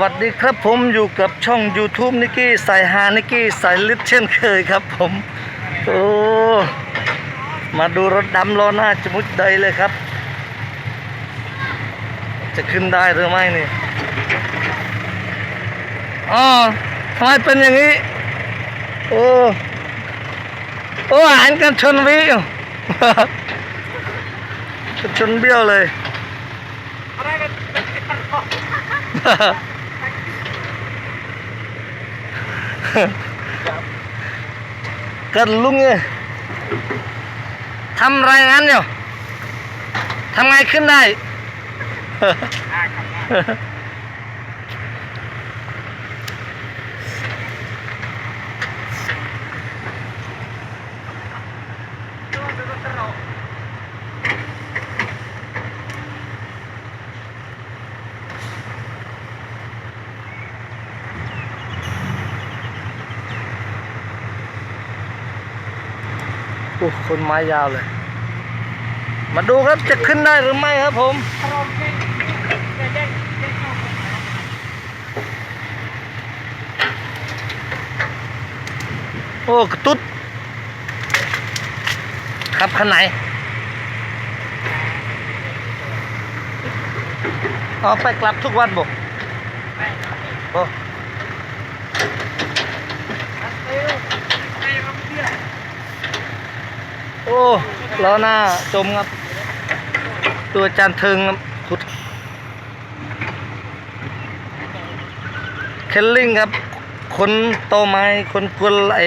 วัสดีครับผมอยู่กับช่อง YouTube นิกกี้สายฮานิกกี้สายลิศเช่นเคยครับผมโอ้มาดูรถดำล้อหน้าจมุดใดเลยครับ จะขึ้นได้หรือไม่นี่อ๋อทำไมเป็นอย่างนี้ โอ้โอ้หันกันชนวิชนเบี้ยวเลย กันลุงเนี่ยทำไรงั้นอยู่ทำไงขึ้นได้ อ้คนไม้ยาวเลย มาดูครับจะขึ้นได้หรือไม่ครับผมโอ้กระตุ๊ดครับคันไหนอ๋อไปกลับทุกวันบอกโอ้ โอ้ล้อหน้าจมครับ ตัวจานเทิงครับขุดเคลลิ่งครับ คนโตไม้คนกวนไอ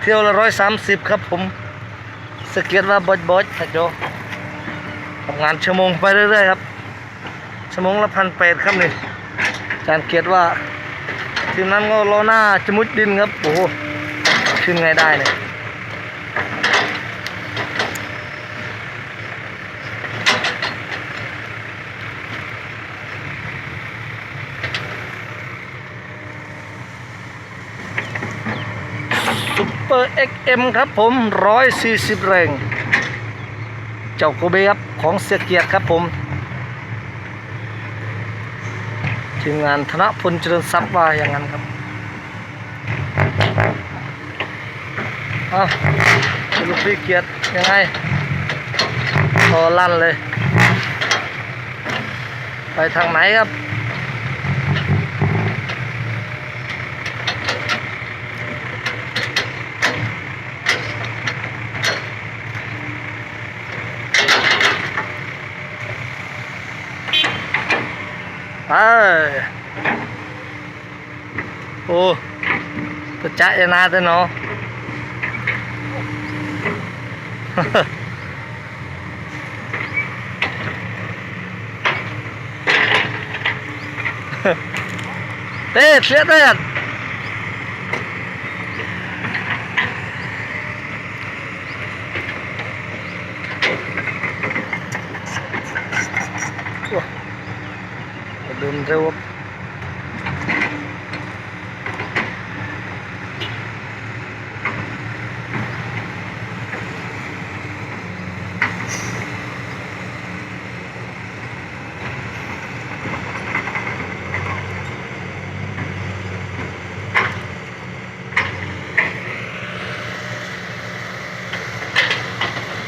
เที่ยวละร้อยสามสิบครับผมสเก็ตว่าบอยบอยนะโจทำงานชั่วโมงไปเรื่อยๆครับ ชั่วโมงละพันแปดครับนี่จานเกียรติว่าทีมนั้นก็ล้อหน้าจะมุดดินครับ โอ้โหขึ้นไงได้เนี่ย ซุปเปอร์เอ็กเอ็มครับผม 140 แรง เจ้าโกเบครับ ของเสียเกียรติครับผมทีมงานธนพลเจริญทรัพย์ว่าอย่างนั้นครับ อะลูกพี่เกียรติยังไงพอลั่นเลย ไปทางไหนครับไปโอ้ตัวจะยานาตัวเนาะ เต้เสียเ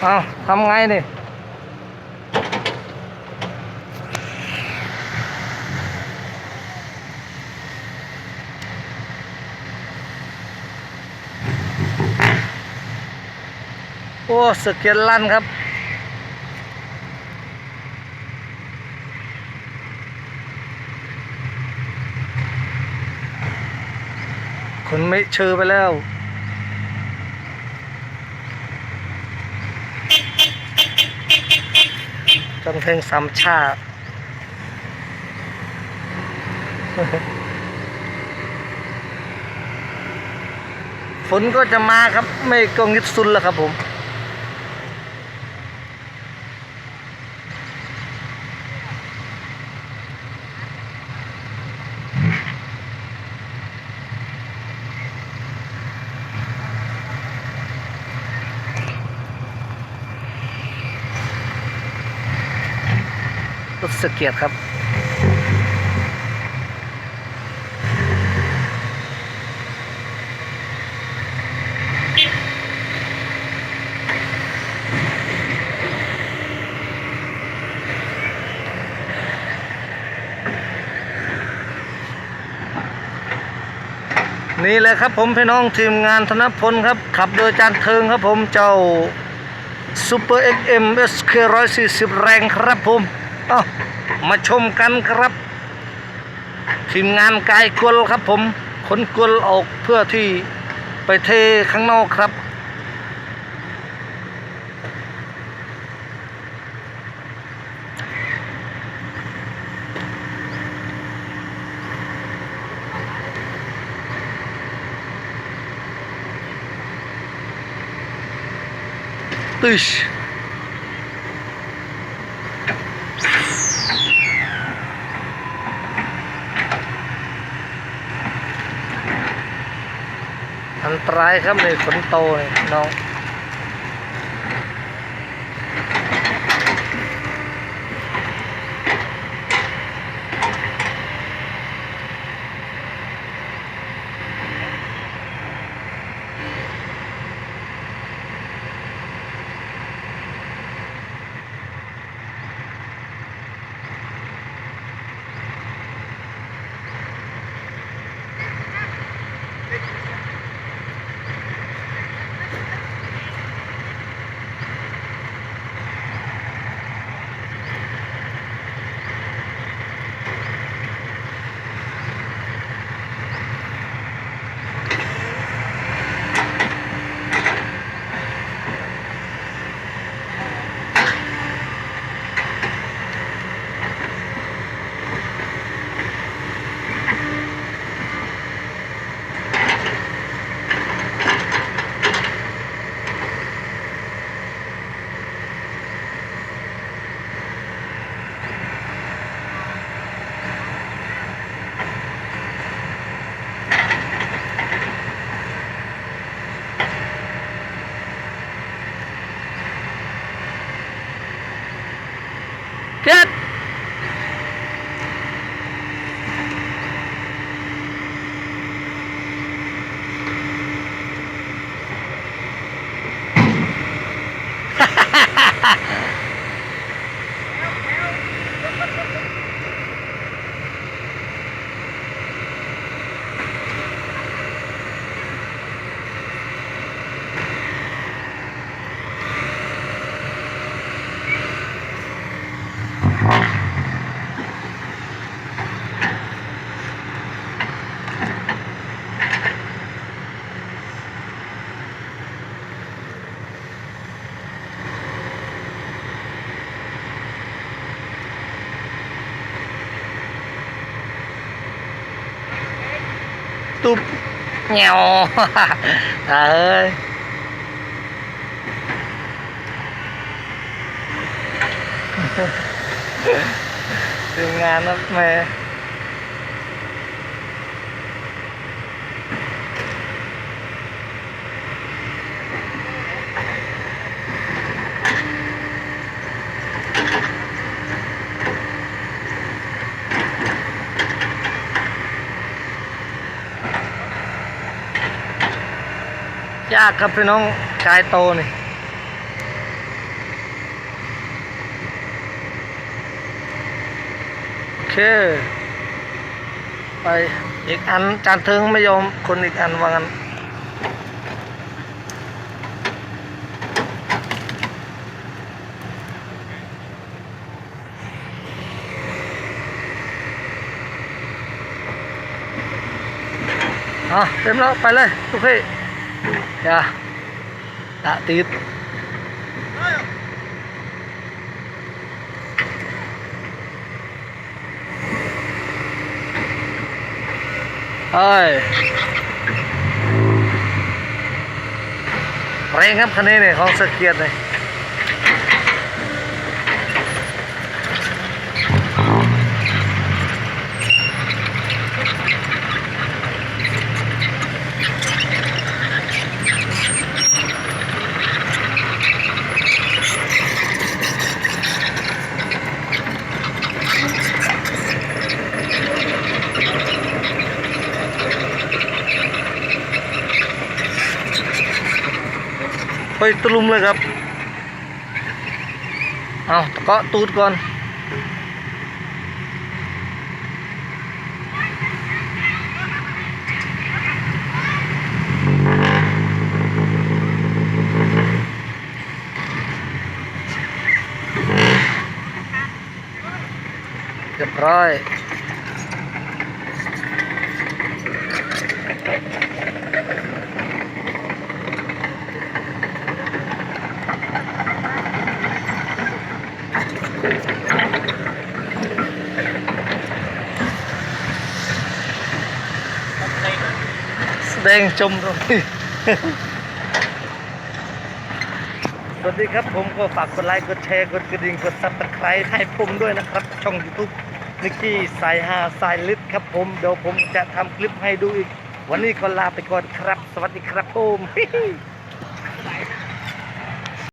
เอาทำไงนี่โอ้สเก็ตลั่นครับคนไม่เชื่อไปแล้ว จนเพลงสามชาติฝนก็จะมาครับ ไม่ก็งิดซุนแล้วครับผม ศสเกียรติครับ นี่เลยครับผมพี่น้องทีมงานธนพลครับ ขับโดยจานเทิงครับผมเจ้าซูเปอร์เอ็กเอ็มเอสเคร้อยสี่สิบแรงครับผม มาชมกันครับทีมงานกายกลครับผมขนกลออกเพื่อที่ไปเทข้างนอกครับตึ อันตรายครับในฝนโตเลยน้อง Ha! ตุบเงียวเอ้ ยากครับพี่น้องกายโตนี่โอเค ไปอีกอันจานเทิงไม่ยอมคนอีกอันว่างั้นอะเต็มแล้วไปเลยทุกพี่ อย่าตะติดเฮ้ยแรงครับคันนี้เนี่ยของสเกียร์เนี่ย ไปตลุมเลยครับ เอาเกาะตูดก่อนเรียบร้อย แดงชมตรงสวัสดีครับผมก็ฝากกดไลค์กดแชร์กดกระดิ่งกดซับสไครต์ให้ผมด้วยนะครับ ช่อง YouTube นิกกี้สายฮาสายลึกครับผม เดี๋ยวผมจะทำคลิปให้ดูอีก วันนี้ก็ลาไปก่อนครับ สวัสดีครับผม